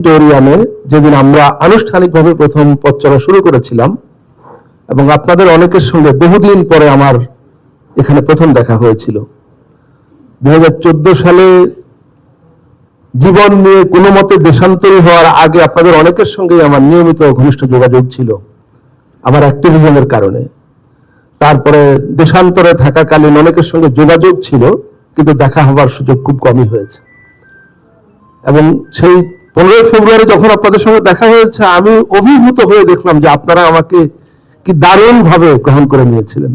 অডিটোরিয়ামে যেদিন আমরা আনুষ্ঠানিকভাবে প্রথম পথ চলা শুরু করেছিলাম, এবং আপনাদের অনেকের সঙ্গে বহুদিন পরে আমার এখানে প্রথম দেখা হয়েছিল। দু হাজার চোদ্দ সালে জীবন নিয়ে কোনো মতে দেশান্তরী হওয়ার আগে আপনাদের অনেকের সঙ্গেই আমার নিয়মিত ঘনিষ্ঠ যোগাযোগ ছিল আমার অ্যাক্টিভিজমের কারণে। তারপরে দেশান্তরে থাকাকালীন অনেকের সঙ্গে যোগাযোগ ছিল, কিন্তু দেখা হবার সুযোগ খুব কমই হয়েছে। এবং সেই পনেরোই ফেব্রুয়ারি যখন আপনাদের সঙ্গে দেখা হয়েছে, আমি অভিভূত হয়ে দেখলাম যে আপনারা আমাকে কি দারুণ ভাবে গ্রহণ করে নিয়েছিলেন।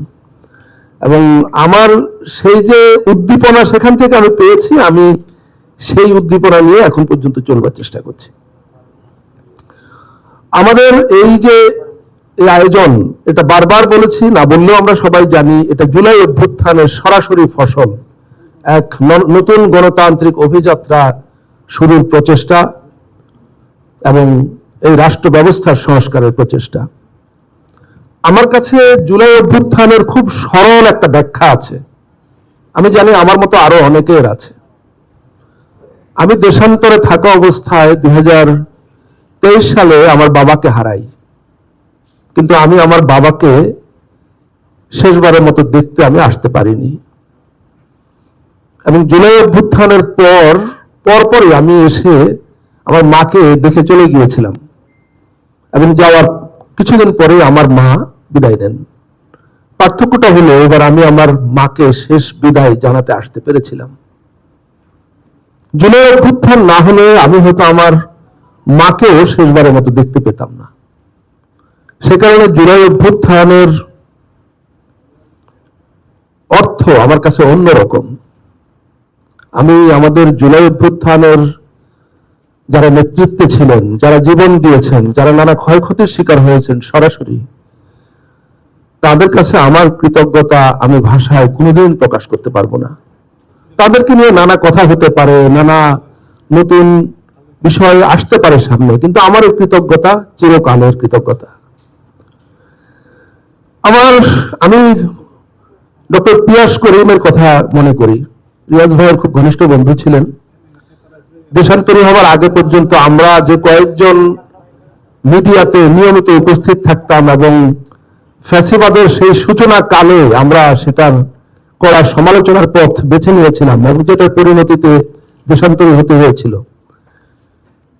এবং আমার সেই যে উদ্দীপনা সেখান থেকে আমি পেয়েছি, আমি সেই উদ্দীপনা নিয়ে এখন পর্যন্ত চলবার চেষ্টা করছি। আমাদের এই যে এই আয়োজন, এটা বারবার বলেছি, না বললেও আমরা সবাই জানি, এটা জুলাই অভ্যুত্থানের সরাসরি ফসল। এক নতুন গণতান্ত্রিক অভিযাত্রা শুরুর প্রচেষ্টা। এবং এই রাষ্ট্র ব্যবস্থার সংস্কারের প্রচেষ্টা। আমার কাছে জুলাই অভ্যুত্থানের খুব সরল একটা ব্যাখ্যা আছে। আমি জানি আমার মতো আরও অনেকের আছে। আমি দেশান্তরে থাকা অবস্থায় দুই হাজার তেইশ সালে আমার বাবাকে হারাই। কিন্তু আমি আমার বাবাকে শেষবারের মতো দেখতে আমি আসতে পারিনি। এবং জুলাই অভ্যুত্থানের পর, পরপরই আমি এসে আমার মাকে দেখে চলে গিয়েছিলাম। এবং যাওয়ার কিছুদিন পরে আমার মা বিদায় নেন। পার্থক্যটা হলো, এবার আমি আমার মাকে শেষ বিদায় জানাতে আসতে পেরেছিলাম। জুলাই অভ্যুত্থান না হলে আমি হয়তো আমার মাকেও শেষবারের মতো দেখতে পেতাম না। সে কারণে জুলাই অভ্যুত্থানের অর্থ আমার কাছে অন্যরকম। আমি আমাদের জুলাই অভ্যুত্থানের যারা নেতৃত্বে ছিলেন, যারা জীবন দিয়েছেন, যারা নানা ক্ষয়ক্ষতির শিকার হয়েছেন সরাসরি, তাদের কাছে আমার কৃতজ্ঞতা, আমি ভাষায় কোনোদিন প্রকাশ করতে পারব না। তাদেরকে নিয়ে নানা কথা হতে পারে, নানা নতুন বিষয় আসতে পারে সামনে, কিন্তু আমার কৃতজ্ঞতা, চিরকালের কৃতজ্ঞতা। আমার, আমি ডক্টর পিয়াস করিমের কথা মনে করি। রিয়াজ ভাইয়ের খুব ঘনিষ্ঠ বন্ধু ছিলেন। দেশান্তরী হওয়ার আগে পর্যন্ত আমরা যে কয়েকজন মিডিয়াতে নিয়মিত উপস্থিত থাকতাম এবং ফ্যাসিবাদের সেই সূচনা কালে আমরা সেটার করা সমালোচনার পথ বেছে নিয়েছিলাম এবং যেটার পরিণতিতে দেশান্তরী হতে হয়েছিল।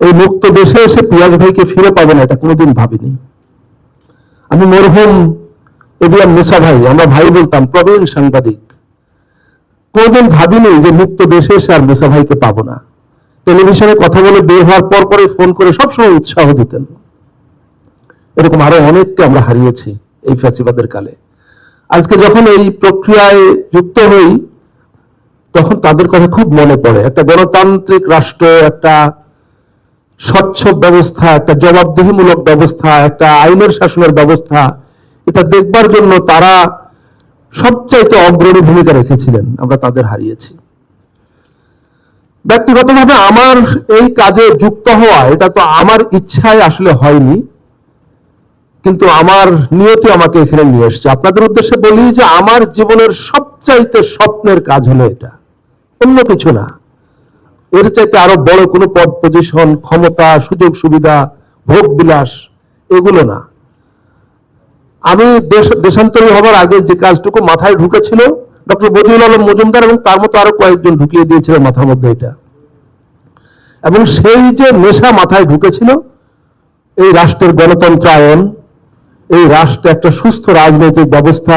এই মুক্ত দেশে এসে পিয়াজ ভাইকে ফিরে পাবো না, এটা কোনোদিন ভাবিনি। আমি মরহুম এবিএম মুসা ভাই, আমরা ভাই বলতাম, প্রবীণ সাংবাদিক, কোনদিন ভাবিনি যে মুক্ত দেশে এসে আর মুসা ভাইকে পাবো না? টেলিভিশনে কথা বলে বের হওয়ার পর পরে ফোন করে সবসময় উৎসাহ দিতেন। এরকম আরও অনেককে আমরা হারিয়েছি এই ফ্যাসিবাদের কালে। আজকে যখন এই প্রক্রিয়ায় যুক্ত হই, তখন তাদের কথা খুব মনে পড়ে। একটা গণতান্ত্রিক রাষ্ট্র, একটা স্বচ্ছ ব্যবস্থা, একটা জবাবদিহিমূলক ব্যবস্থা, একটা আইনের শাসনের ব্যবস্থা, এটা দেখবার জন্য তারা সবচাইতে অগ্রণী ভূমিকা রেখেছিলেন। আমরা তাদের হারিয়েছি। ব্যক্তিগতভাবে আমার এই কাজে যুক্ত হওয়া, এটা তো আমার ইচ্ছায় আসলে হয়নি, কিন্তু আমার নিয়তি আমাকে এখানে নিয়ে এসছে। আপনাদের উদ্দেশ্যে বলি যে আমার জীবনের সবচাইতে স্বপ্নের কাজ হলো এটা, অন্য কিছু না। এর চাইতে আরও বড় কোনো পদ পজিশন ক্ষমতা, সুযোগ, সুবিধা, ভোগ, বিলাস, এগুলো না। আমি দেশ, দেশান্তরী হবার আগে যে কাজটুকু মাথায় ঢুকেছিল ডক্টর বদিউল আলম মজুমদার এবং তার মতো আরও কয়েকজন ঢুকিয়ে দিয়েছিলেন মাথার মধ্যে এটা। এবং সেই যে নেশা মাথায় ঢুকেছিল, এই রাষ্ট্রের গণতন্ত্রায়ন এই রাষ্ট্রে একটা সুস্থ রাজনৈতিক ব্যবস্থা,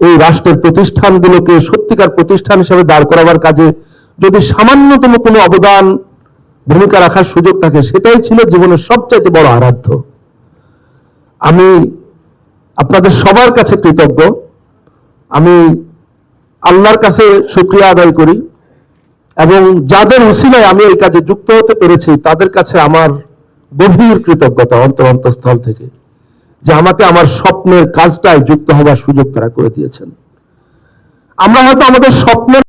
এই রাষ্ট্রের প্রতিষ্ঠানগুলোকে সত্যিকার প্রতিষ্ঠান হিসেবে দাঁড় করাবার কাজে যদি সামান্যতম কোনো অবদান, ভূমিকা রাখার সুযোগ থাকে, সেটাই ছিল জীবনের সবচাইতে বড় আরাধ্য। আমি আপনাদের সবার কাছে কৃতজ্ঞ। আমি আল্লাহর কাছে শুক্রিয়া আদায় করি এবং যাদের উসিলায় আমি এই কাজে যুক্ত হতে পেরেছি, তাদের কাছে আমার গভীর কৃতজ্ঞতা অন্তর অন্তঃস্থল থেকে যে আমাকে আমার স্বপ্নের কাজটায় যুক্ত হবার সুযোগ তারা করে দিয়েছেন। আমরা হয়তো আমাদের স্বপ্নের